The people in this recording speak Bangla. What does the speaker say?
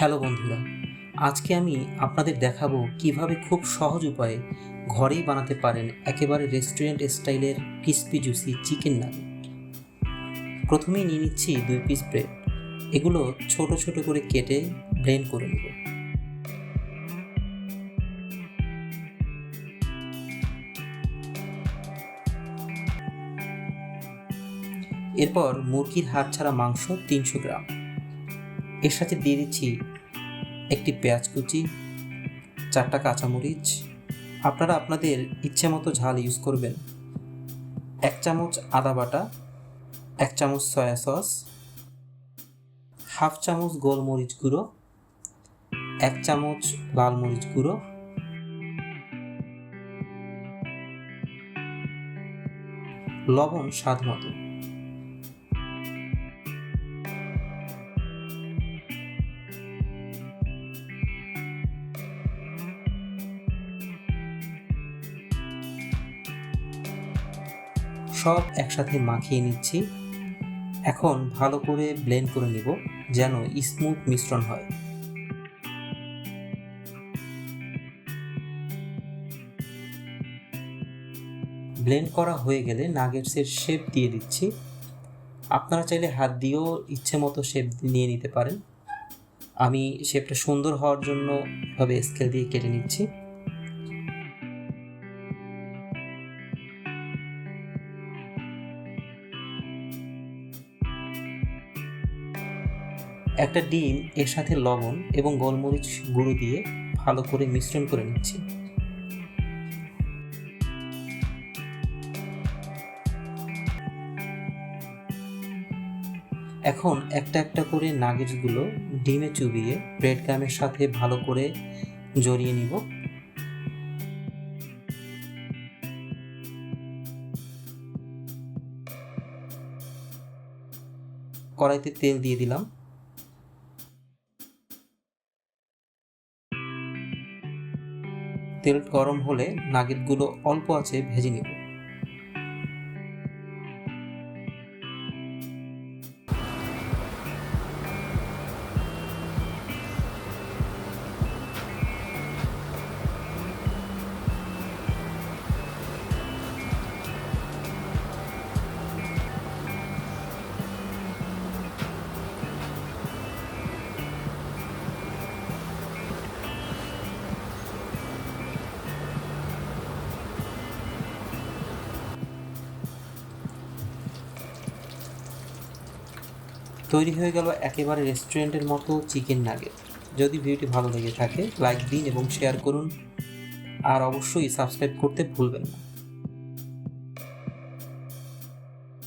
হ্যালো বন্ধুরা, আজকে আমি আপনাদের দেখাবো কীভাবে খুব সহজ উপায়ে ঘরেই বানাতে পারেন একেবারে রেস্টুরেন্ট স্টাইলের ক্রিসপি জুসি চিকেন নাগেট প্রথমেই নিয়ে নিচ্ছি দুই পিস ব্রেড এগুলো ছোট ছোট করে কেটে ব্লেন্ড করে নেব। এরপর মুরগির হাড় ছাড়া মাংস তিনশো গ্রাম। এর সাথে দিয়ে দিচ্ছি একটি পেঁয়াজ কুচি, চারটা কাঁচামরিচ। আপনারা আপনাদের ইচ্ছে মতো ঝাল ইউজ করবেন। এক চামচ আদা বাটা, এক চামচ সয়া সস হাফ চামচ গোলমরিচ গুঁড়ো, এক চামচ লাল মরিচ গুঁড়ো। লবণ স্বাদ মতো। সব একসাথে মাখিয়ে নিচ্ছি। এখন ভালো করে ব্লেন্ড করে নিব যেন স্মুথ মিশ্রণ হয়। ব্লেন্ড করা হয়ে গেলে নাগেটসের শেপ দিয়ে দিচ্ছি। আপনারা চাইলে হাত দিয়েও ইচ্ছে মতো শেপ নিয়ে নিতে পারেন। আমি শেপটা সুন্দর হওয়ার জন্য এভাবে স্কেল দিয়ে কেটে নিচ্ছি। একটা ডিম, এর সাথে লবণ এবং গোলমরিচ গুঁড়ো দিয়ে ভালো করে মিশ্রণ করে নিচ্ছি। এখন একটা একটা করে নাগেটসগুলো ডিমে চুবিয়ে ব্রেড গামের সাথে ভালো করে জড়িয়ে নিব। কড়াইতে তেল দিয়ে দিলাম। তেল গরম হলে নাগেটগুলো অল্প আছে ভেজে নিব। তৈরি হয়ে গেল একেবারে রেস্টুরেন্টের মতো চিকেন নাগেট। যদি ভিডিওটি ভালো লেগে থাকে, লাইক দিন এবং শেয়ার করুন। আর অবশ্যই সাবস্ক্রাইব করতে ভুলবেন না।